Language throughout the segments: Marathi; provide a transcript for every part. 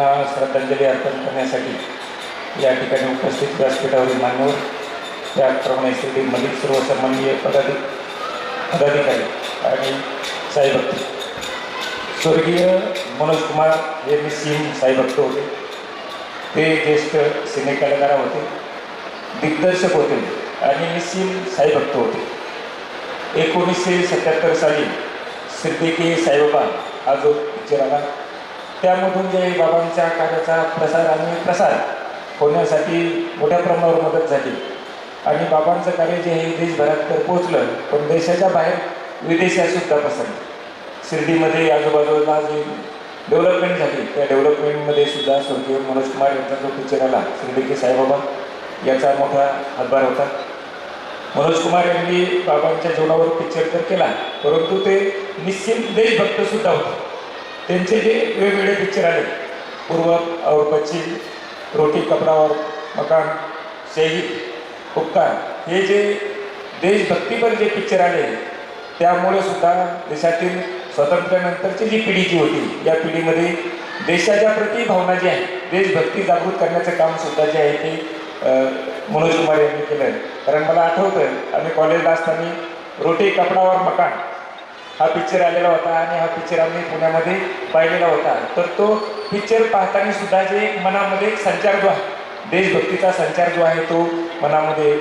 यांना श्रद्धांजली अर्पण करण्यासाठी या ठिकाणी उपस्थित व्यासपीठावरील मान्यवर त्याचप्रमाणे श्री मलिक सर्व सन्माननीय पदाधिक पदाधिकारी आणि साईभक्त स्वर्गीय मनोज कुमार हे निस्सिम साईभक्त होते. ते ज्येष्ठ सिनेकलाकार होते दिग्दर्शक होते आणि मी निस्सिम साईभक्त होते. एकोणीसशे सत्याहत्तर साली सिद्दीकी साईबाबा हा जो पिक्चर आला त्यामधून जे बाबांच्या कार्याचा प्रसार आणि प्रसार होण्यासाठी मोठ्या प्रमाणावर मदत झाली. आणि बाबांचं कार्य जे आहे देशभरात तर पोचलं पण देशाच्या बाहेर विदेशात सुद्धा पसरलं. शिर्डीमध्ये आजूबाजूला जे डेव्हलपमेंट झाली त्या डेव्हलपमेंटमध्ये सुद्धा स्वर्गीय मनोज कुमार यांचा जो पिक्चर आला शिर्डीके साईबाबा याचा मोठा हातभार होता. मनोज कुमार यांनी बाबांच्या जीवनावर पिक्चर तर केला परंतु ते निश्चित देशभक्त सुद्धा होते. त्यांचे जे वेगवेगळे पिक्चर आले. पूर्व और पश्चिम रोटी कपडावर मकान शहीद उपकार हे जे देशभक्तीपर जे पिक्चर आले त्यामुळे सुद्धा देशातील स्वातंत्र्यानंतरची जी पिढी जी होती या पिढीमध्ये देशाच्या प्रती भावना जी आहे देशभक्ती जागृत करण्याचं काम सुद्धा जे आहे ते मनोज कुमार यांनी केलं कारण मला आठवतं आम्ही कॉलेजला असताना रोटी कपडावर मकान हा पिक्चर आलेला होता आणि हा पिक्चर आम्ही पुण्यामध्ये पाहिलेला होता. तर तो पिक्चर पाहताना सुद्धा जे एक मनामध्ये एक संचार जो आहे देशभक्तीचा संचार जो आहे तो मनामध्ये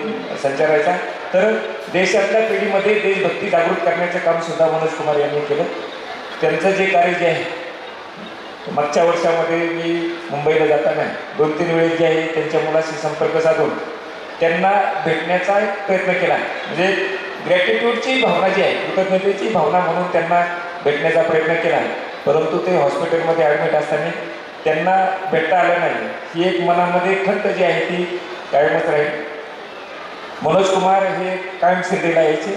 संचारायचा तर देशातल्या पिढीमध्ये देशभक्ती जागृत करण्याचं काम सुद्धा मनोज कुमार यांनी केलं. त्यांचं जे कार्य जे आहे मागच्या वर्षामध्ये मी मुंबईला जाताना दोन तीन वेळेस जे आहे त्यांच्या मुलाशी संपर्क साधून त्यांना भेटण्याचा एक प्रयत्न केला. म्हणजे ग्रॅटिट्यूडची भावना जी आहे कृतज्ञतेची भावना म्हणून त्यांना भेटण्याचा प्रयत्न केला परंतु ते हॉस्पिटलमध्ये ॲडमिट असताना त्यांना भेटता आलं नाही ही एक मनामध्ये खंत जी आहे ती कायमच राहील. मनोज कुमार हे कायम शिर्डीला यायचे.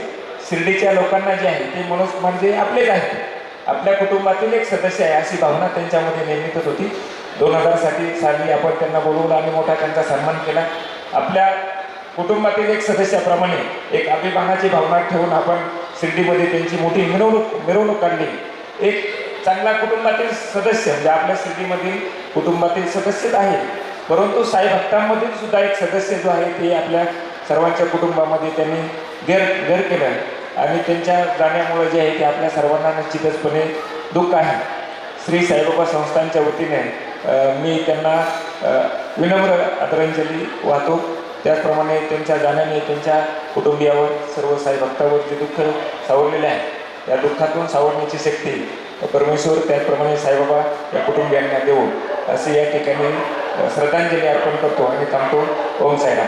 शिर्डीच्या लोकांना जे आहे ते मनोज कुमार जे आपलेच आहेत. आपल्या कुटुंबातील एक सदस्य आहे अशी भावना त्यांच्यामध्ये निर्मितच होती. दोन हजारसाठी साली आपण त्यांना बोलवलं आणि मोठा त्यांचा सन्मान केला. आपल्या कुटुंबातील एक सदस्याप्रमाणे एक अभिमानाची भावना ठेवून आपण शिर्डीमध्ये त्यांची मोठी मिरवणूक मिरवणूक काढली. एक चांगला कुटुंबातील सदस्य म्हणजे आपल्या शिर्डीमधील कुटुंबातील सदस्यच आहे परंतु साई भक्तांमधील सुद्धा एक सदस्य जो आहे ते आपल्या सर्वांच्या कुटुंबामध्ये त्यांनी गैर घर केलं. आणि त्यांच्या जाण्यामुळे जे आहे ते आपल्या सर्वांना निश्चितचपणे दुःख आहे. श्री साईबाबा संस्थांच्या वतीने मी त्यांना विनम्र आदरांजली वाहतो. त्याचप्रमाणे त्यांच्या जाण्याने त्यांच्या कुटुंबियावर सर्व साई भक्तावर जे दुःख सावरलेले आहे या दुःखातून सावरण्याची शक्ती परमेश्वर त्याचप्रमाणे साईबाबा या कुटुंबियांना देऊ असे या ठिकाणी श्रद्धांजली अर्पण करतो आणि थांबतो. ओम साईराम.